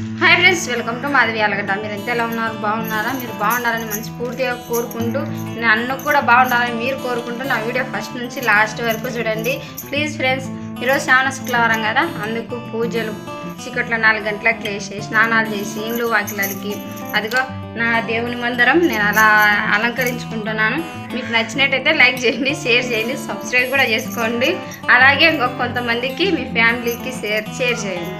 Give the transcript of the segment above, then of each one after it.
Hi friends welcome to Madhavi Alagadda. మీరు ఎంత ఎలా ఉన్నారు? బాగున్నారా? మీరు బాగున్నారని మనస్ఫూర్తిగా కోరుకుంటూ నన్ను కూడా బాగుండాలని మీరు కోరుకుంటూ నా వీడియో ఫస్ట్ నుంచి లాస్ట్ వరకు చూడండి. ప్లీజ్ ఫ్రెండ్స్ ఈరోజు శ్రావణ శుక్రవారం కదా? అందుకు పూజలు చీకట్లో నాలుగు గంటలకు లేచి స్నానాలు చేసి ఇండ్లు వాకిలకి అదిగో నా దేవుని మందిరం నేను అలా అలంకరించుకుంటున్నాను. మీకు నచ్చినట్టయితే లైక్ చేయండి షేర్ చేయండి సబ్స్క్రైబ్ కూడా చేసుకోండి. అలాగే ఇంకొక కొంతమందికి మీ ఫ్యామిలీకి షేర్ షేర్ చేయండి.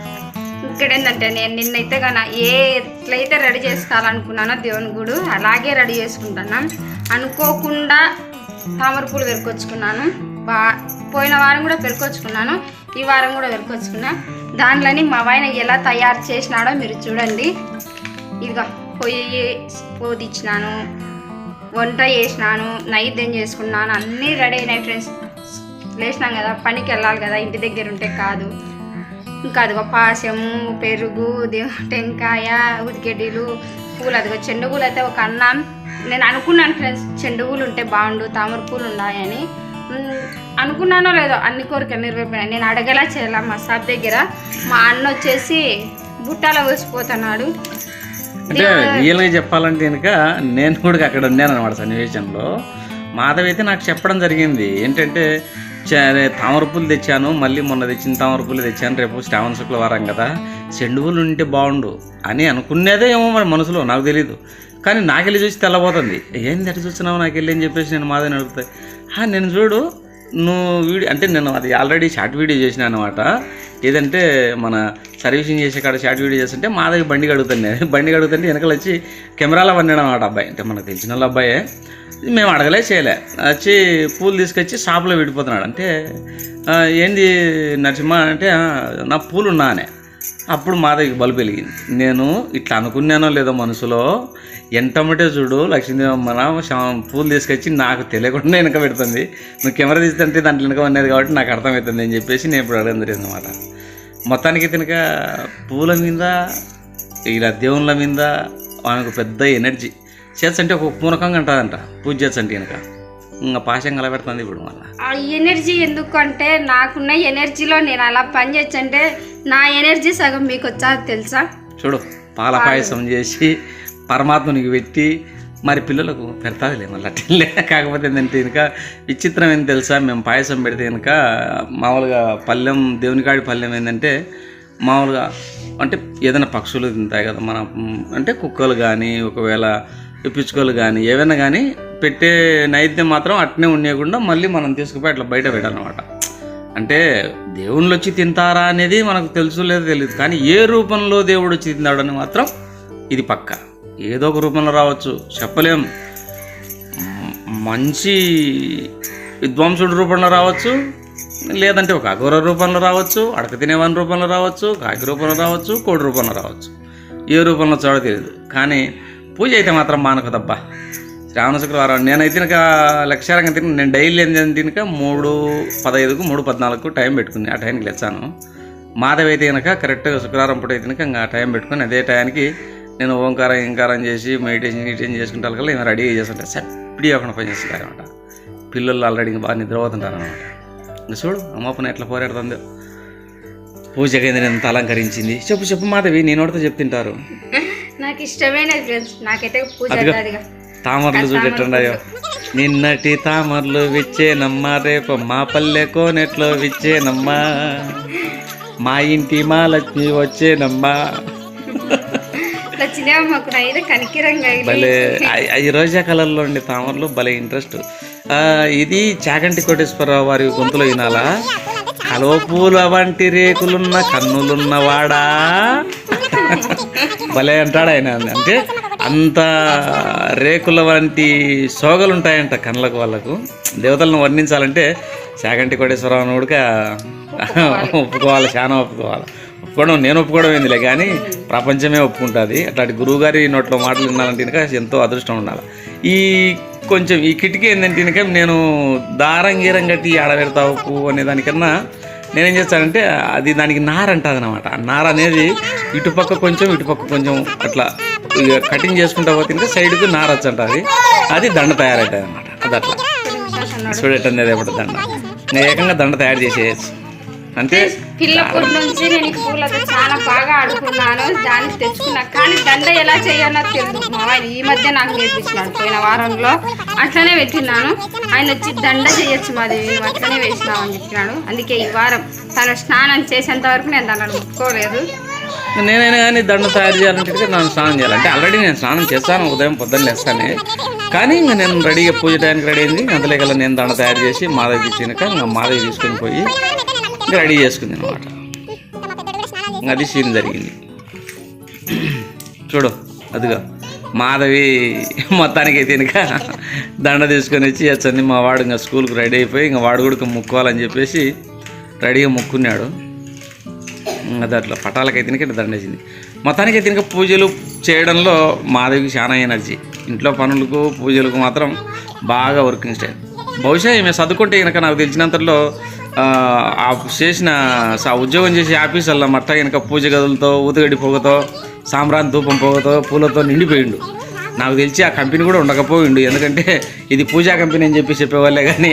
ఇక్కడ ఏంటంటే నేను నిన్నైతే కన్నా ఏ ఎట్లయితే రెడీ చేసుకోవాలనుకున్నానో దేవుని గుడు అలాగే రెడీ చేసుకుంటున్నాను అనుకోకుండా తామర పూలు పెరుకొచ్చుకున్నాను. బా పోయిన వారం కూడా పెరుకొచ్చుకున్నాను. ఈ వారం కూడా పెరుకొచ్చుకున్నా. దాంట్లోని మా ఆయన ఎలా తయారు చేసినాడో మీరు చూడండి. ఇదిగా పొయ్యి పోదిచ్చినాను. వంట చేసినాను. నైద్యం చేసుకున్నాను. అన్నీ రెడీ అయినాయి ఫ్రెండ్స్. లేచినాం కదా పనికి వెళ్ళాలి కదా ఇంటి దగ్గర ఉంటే కాదు. ఇంకా అదిగో పాశము పెరుగు టెంకాయ ఉదికెడ్డీలు పూలు. అదిగో చెండు పూలు అయితే ఒక అన్నం. నేను అనుకున్నాను ఫ్రెండ్స్ చెండు పూలు ఉంటే బాగుండు తామర పూలు ఉన్నాయని. అనుకున్నానో లేదో అన్ని కోరికలు నెరవేరిపోయినాయి. నేను అడగలా చేయాల మా సాబ్ దగ్గర. మా అన్న వచ్చేసి బుట్టాలో వేసిపోతున్నాడు. అంటే రియల్గా చెప్పాలంటే కనుక నేను కూడా అక్కడ ఉన్నాను అనమాట సన్నివేశంలో. మాధవ్ అయితే నాకు చెప్పడం జరిగింది. ఏంటంటే చ- తామర పూలు తెచ్చాను మళ్ళీ మొన్న తెచ్చిన తామర పూలు తెచ్చాను రేపు శ్రావణ శుక్రవారం కదా. చెండు పూలు ఉంటే బాగుండు అని అనుకునేదే ఏమో మరి మనసులో నాకు తెలియదు కానీ నాకెళ్ళి చూసి తెల్లబోతుంది. ఏంది అటు చూస్తున్నావు నాకెళ్ళి అని చెప్పేసి నేను మాదని అడుగుతాయి "హా, నేను చూడు నువ్వు వీడియో అంటే నేను అది ఆల్రెడీ షార్ట్ వీడియో చేసిన అనమాట ఏదంటే మన సర్వీసింగ్ చేసే కాడ షార్ట్ వీడియో చేస్తుంటే మాధవి బండి కడుగుతాను నేను బండి కడుగుతుంటే వెనకలు వచ్చి కెమెరాలో పన్నాడు అనమాట అబ్బాయి. అంటే మనకు తెలిసిన వాళ్ళ అబ్బాయే. మేము అడగలే చేయలే. వచ్చి పూలు తీసుకొచ్చి షాప్లో విడిపోతున్నాడు. అంటే ఏంది నరసింహ? అంటే నా పూలు ఉన్నా అనే. అప్పుడు దగ్గర బల్బు వెలిగింది. నేను ఇట్లా అనుకున్నానో లేదో మనసులో ఎంటమటే చూడు లక్ష్మీదేవమ్మ పూలు తీసుకొచ్చి నాకు తెలియకుండా వెనక పెడుతుంది. నువ్వు కెమెరా తీస్తుంటే దాంట్లో వెనక ఉన్నది కాబట్టి నాకు అర్థమవుతుంది అని చెప్పేసి నేను ఇప్పుడు అడగం జరిగింది అనమాట మొత్తానికి తినక పూల మీద ఇలా దేవుళ్ళ మీద ఆయనకు పెద్ద ఎనర్జీ. చేస్తుంటే ఒక పూనకంగా అంటుందంట పూజ చేస్తుంటే కనుక ఇంకా పాశం కలబెడుతుంది ఇప్పుడు మళ్ళీ. ఆ ఎనర్జీ ఎందుకు అంటే నాకున్న ఎనర్జీలో నేను అలా పని చేయొచ్చంటే నా ఎనర్జీ సగం మీకు వచ్చా తెలుసా? చూడు పాల. పాయసం చేసి పరమాత్మనికి పెట్టి మరి పిల్లలకు పెడతాదిలే మళ్ళీ అట్లే కాకపోతే ఏంటంటే ఇంకా విచిత్రం ఏంటి తెలుసా? మేము పాయసం పెడితే కనుక మామూలుగా పళ్ళెం దేవుని కాడి పళ్ళెం ఏంటంటే మామూలుగా అంటే ఏదైనా పక్షులు తింటాయి కదా మన అంటే కుక్కలు కానీ ఒకవేళ పిచ్చుకలు కానీ ఏవైనా కానీ పెట్టే నైవేద్యం మాత్రం అట్నే ఉండకుండా మళ్ళీ మనం తీసుకుపోయి అట్లా బయట పెట్టాలన్నమాట. అంటే దేవుళ్ళు వచ్చి తింటారా అనేది మనకు తెలుసు లేదో తెలియదు కానీ ఏ రూపంలో దేవుడు వచ్చి తింటాడని మాత్రం ఇది పక్కా. ఏదో ఒక రూపంలో రావచ్చు. చెప్పలేం. మంచి విద్వాంసుడి రూపంలో రావచ్చు. లేదంటే ఒక అఘోర రూపంలో రావచ్చు అడక తినేవాని రూపంలో రావచ్చు కాకి రూపంలో రావచ్చు కోడి రూపంలో రావచ్చు. ఏ రూపంలో చూడ తెలియదు కానీ పూజ అయితే మాత్రం మానకదబ్బా. శ్రావణ శుక్రవారం. నేనైతే తినక లక్ష్యారంగా తిన నేను డైలీ ఏం తినక మూడు పదహైదుకు మూడు పద్నాలుగుకు టైం పెట్టుకుని ఆ టైంకి లేచాను. మాధవి అయితే కనుక కరెక్ట్గా శుక్రవారం పూట అయితే కనుక ఇంకా టైం పెట్టుకుని అదే టైంకి నేను ఓంకారం ఇంకారం చేసి మెడిటేషన్ గిటేషన్ చేసుకుంటాను కల్లా ఇంకా రెడీ చేస్తుంటా సప్పిడి అక్కడ పని చేస్తుంటారు అనమాట పిల్లలు ఆల్రెడీ ఇంకా బాగా నిద్రపోతుంటారు అనమాట. ఇంకా చూడు అమ్మ పని ఎట్లా పోరాడుతుందో. పూజ కేంద్రం ఎంత అలంకరించింది. చెప్పు చెప్పు మాధవి నేను నోటితో చెప్తుంటారు. నాకు ఇష్టమైనది ఫ్రెండ్స్ నాకైతే పూజ తామరలు చూడెట్టున్నాయో నిన్నటి తామరలు విచ్చేనమ్మా రేపు మా పల్లె కోనెట్లో విచ్చేనమ్మా. మా ఇంటి మా లక్ష్మి వచ్చేనమ్మా. కనికిరంగా. భలే ఆ- ఈ రోజా కలర్లో ఉండే తామరలు భలే ఇంట్రెస్ట్. ఇది చాగంటి కోటేశ్వరరావు వారి గొంతులో వినాలా? కలువ పూల వంటి రేకులున్న కన్నులున్న వాడా? భలే అంటాడు ఆయన అంటే అంత రేకుల వంటి సోగలు ఉంటాయంట కళ్ళకు వాళ్ళకు. దేవతలను వర్ణించాలంటే చాగంటి కోటేశ్వరరావు ఉడక ఒప్పుకోవాలి. చాలా ఒప్పుకోవాలి. ఒప్పుకోవడం నేను ఒప్పుకోవడం ఏందిలే కానీ ప్రపంచమే ఒప్పుకుంటుంది. అట్లాంటి గురువుగారి నోట్లో మాటలు వినాలంటే కనుక ఎంతో అదృష్టం ఉండాలి. ఈ కొంచెం ఈ కిటికీ ఏంటంటే కనుక నేను దారం గీరం కట్టి ఆడబెడతావు పువ్వు అనే దానికన్నా నేనేం చేస్తానంటే అది దానికి నార అంటుంది అనమాట ఆ నార అనేది ఇటుపక్క కొంచెం ఇటుపక్క కొంచెం అట్లా ఇక కటింగ్ చేసుకుంటా పోతే ఇంకా సైడ్కు నార వచ్చంటుంది. అది దండ తయారవుతుంది అనమాట అది అట్లా. చూడటం అనేది ఎప్పుడు దండ. నేను ఏకంగా దండ తయారు చేసేయచ్చు. అంటే పిల్లప్పటి నుంచి నేను ఈ పూలతో చాలా బాగా ఆడుకున్నాను. దాన్ని తెచ్చుకున్నా కానీ దండ ఎలా చేయాలో తెలియదు. మా ఆయన ఈ మధ్య నాకు నేర్పించినాడు. పోయిన వారంలో అట్లనే పెట్టినాను ఆయన వచ్చి దండ చేయొచ్చు మాది అట్లనే వేసినావు అని చెప్పినాడు. అందుకే ఈ వారం తను స్నానం చేసేంత వరకు నేను దాన్ని ముట్టుకోలేదు. నేనైనా కానీ దండ తయారు చేయాలంటే ఇక నేను స్నానం చేయాలి. అంటే ఆల్రెడీ నేను స్నానం చేస్తాను. ఉదయం పొద్దున్న లేస్తానే. కానీ ఇంకా నేను రెడీగా పూజ టైంకి రెడీ అయింది. అందులో నేను దండ తయారు చేసి మాధవి ఇచ్చినాక ఇంకా మాధవి తీసుకొని పోయి రెడీ చేసుకుంది అనమాట అది సీన్ జరిగింది. చూడు అదిగా. మాధవి మొత్తానికి అయితే ఇంకా దండ తీసుకొని వచ్చి వచ్చింది మా వాడు ఇంకా స్కూల్కి రెడీ అయిపోయి ఇంకా వాడు కూడా ముక్కోవాలని చెప్పేసి రెడీగా ముక్కున్నాడు. అది అట్లా పటాలకైతే ఇంకా దండేసింది మొత్తానికి అయితే ఇంకా పూజలు చేయడంలో మాధవికి చాలా ఎనర్జీ. ఇంట్లో పనులకు పూజలకు మాత్రం బాగా వర్కింగ్ స్టైల్. బహుశా ఈమె చదువుకుంటే కనుక నాకు తెలిసినంతలో ఆ, చేసిన ఉద్యోగం చేసే ఆఫీసర్ల మట్ట కనుక పూజ గదులతో ఊతగడి పొగతో సాంబ్రాన్ ధూపం పొగతో పూలతో నిండిపోయిండు. నాకు తెలిసి ఆ కంపెనీ కూడా ఉండకపోయిండు. ఎందుకంటే ఇది పూజా కంపెనీ అని చెప్పి చెప్పేవాళ్ళే కానీ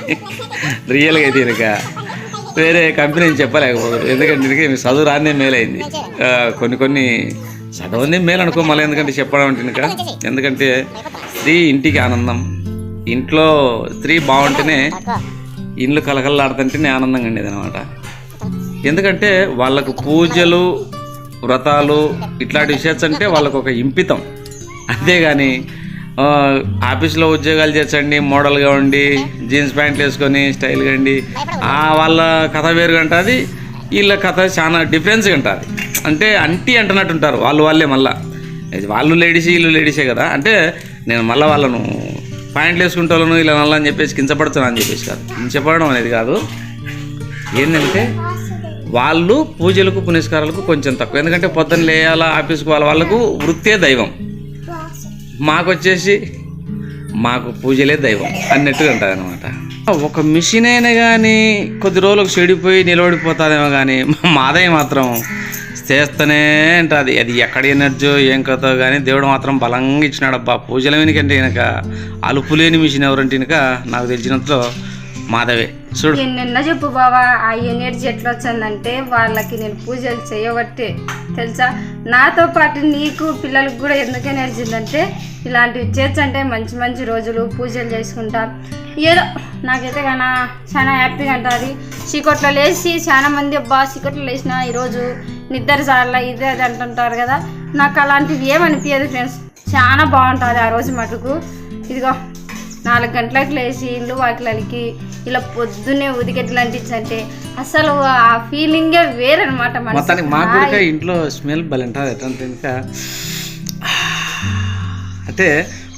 రియల్గా అయితే కనుక వేరే కంపెనీ అని చెప్పలేకపోదు ఎందుకంటే దీనికి మీ చదువు రానే మేలైంది. కొన్ని కొన్ని చదవంది మేలు అనుకో మళ్ళీ ఎందుకంటే చెప్పడం అంటే ఇంకా ఎందుకంటే స్త్రీ ఇంటికి ఆనందం ఇంట్లో స్త్రీ బాగుంటేనే ఇండ్లు కలకల్లాడుతుంటేనే ఆనందంగా ఉండేది అనమాట ఎందుకంటే వాళ్ళకు పూజలు వ్రతాలు ఇట్లాంటి విషయాలు అంటే వాళ్ళకు ఒక ఇంపితం. అంతేగాని ఆఫీస్లో ఉద్యోగాలు చేర్చండి మోడల్గా ఉండి జీన్స్ ప్యాంట్లు వేసుకొని స్టైల్గా ఉండి ఆ వాళ్ళ కథ వేరుగా ఉంటుంది. వీళ్ళ కథ చాలా డిఫరెన్స్గా ఉంటుంది. అంటే అంటీ అంటున్నట్టు ఉంటారు వాళ్ళు వాళ్ళే మళ్ళా. వాళ్ళు లేడీస్ వీళ్ళు లేడీసే కదా. అంటే నేను మళ్ళీ వాళ్ళను ప్యాంట్లు వేసుకుంటే వాళ్ళను ఇలా నల్ల అని చెప్పేసి కించపడుతున్నా అని చెప్పేసి కాదు. కించపడడం అనేది కాదు. ఏంటంటే వాళ్ళు పూజలకు పునస్కారాలకు కొంచెం తక్కువ. ఎందుకంటే పొద్దున్న లేయాలా ఆఫీస్కి వాళ్ళ వాళ్ళకు వృత్తే దైవం. మాకు వచ్చేసి మాకు పూజలే దైవం అన్నట్టుగా ఉంటుంది అనమాట ఒక మిషన్ అయినా కానీ కొద్ది రోజులకు చెడిపోయి నిలబడిపోతుందేమో కానీ మాదయ్య మాత్రం చేస్తూనే ఉంటుంది అది. ఎక్కడ ఎనర్జీ ఏం కథో కానీ దేవుడు మాత్రం బలంగా ఇచ్చినాడు అబ్బా పూజల వెనుకంటే కనుక అలుపు లేని మిషన్ ఎవరంటే కనుక నాకు తెలిసినంతలో మాధవే. చూడు. నిన్న చెప్పు బావా ఆ ఎనర్జీ ఎట్లా వచ్చిందంటే వాళ్ళకి నేను పూజలు చేయబట్టే తెలుసా? నాతో పాటు నీకు పిల్లలకు కూడా ఎందుకు ఎనర్జీ ఉందంటే ఇలాంటివి చేర్చంటే మంచి మంచి రోజులు పూజలు చేసుకుంటా. ఏదో నాకైతే కానీ చాలా హ్యాపీగా ఉంటుంది. చీకట్లో లేచి చాలా మంది అబ్బా చీకట్లో లేచిన ఈరోజు నిద్ర చాలా ఇదే అది అంటుంటారు కదా. నాకు అలాంటివి ఏమనిపించదు ఫ్రెండ్స్. చాలా బాగుంటుంది ఆ రోజు మటుకు. ఇదిగో నాలుగు గంటలకు లేచి ఇల్లు వాకిలకి ఇలా పొద్దున్నే ఉదికెట్లు అంటించంటే అసలు ఆ ఫీలింగే వేరనమాట ఇంట్లో స్మెల్ భలే ఉంటుంది ఎట్లా అంటే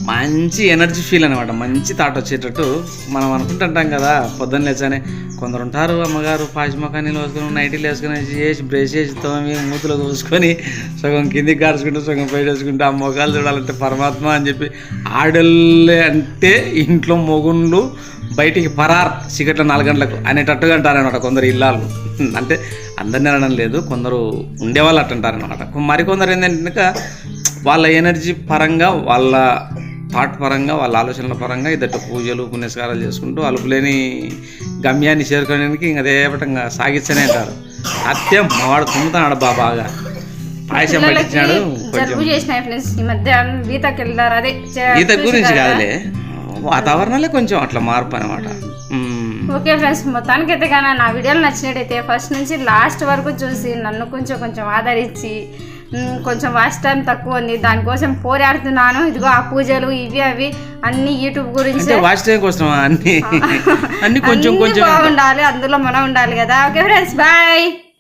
మంచి ఎనర్జీ ఫీల్ అనమాట మంచి థాట్ వచ్చేటట్టు మనం అనుకుంటుంటాం కదా. పొద్దున్న లేచానే కొందరు ఉంటారు అమ్మగారు పాచిమకానీలు వేసుకొని నైటీలు వేసుకొని చేసి బ్రష్ చేసి తోమి మూతులు కూసుకొని సగం కిందికి కారుచుకుంటూ సగం పై వేసుకుంటూ ఆ మొగాలు చూడాలంటే పరమాత్మ అని చెప్పి ఆడళ్ళే అంటే ఇంట్లో మొగుళ్ళు బయటికి పరార్ సిగరెట్ల నాలుగు గంటలకు అనేటట్టుగా అంటారనమాట కొందరు ఇల్లాలు. అంటే అందరిని అనడం లేదు కొందరు ఉండేవాళ్ళు అట్టుంటారనమాట మరికొందరు ఏంటంటే వాళ్ళ ఎనర్జీ పరంగా వాళ్ళ థాట్ పరంగా వాళ్ళ ఆలోచనల పరంగా ఇద్దరు పూజలు పుణ్యస్కారాలు చేసుకుంటూ అలుపులేని గమ్యాన్ని చేరుకోవడానికి ఇంకా అదే పటంగా సాగిస్తూనే అంటారు సత్యం మావాడు తుమ్ముతాడు బా బాగా పాయసం చే- ఈత గురించి కాదులే. వాతావరణాలే కొంచెం అట్లా మార్పు అనమాట ఓకే ఫ్రెండ్స్ మొత్తానికైతే కానీ నా వీడియోలు నచ్చినట్టయితే ఫస్ట్ నుంచి లాస్ట్ వరకు చూసి నన్ను కొంచెం కొంచెం ఆదరించి కొంచెం వాచ్ టైం తక్కువ ఉంది. దానికోసం పోరాడుతున్నాను. ఇదిగో ఆ పూజలు ఇవి అవి అన్ని యూట్యూబ్ గురించి. వాచ్ టైం కోసం అన్ని? అన్ని కొంచెం కొంచెం బాగుండాలి. అందులో మనం ఉండాలి కదా. Okay friends bye.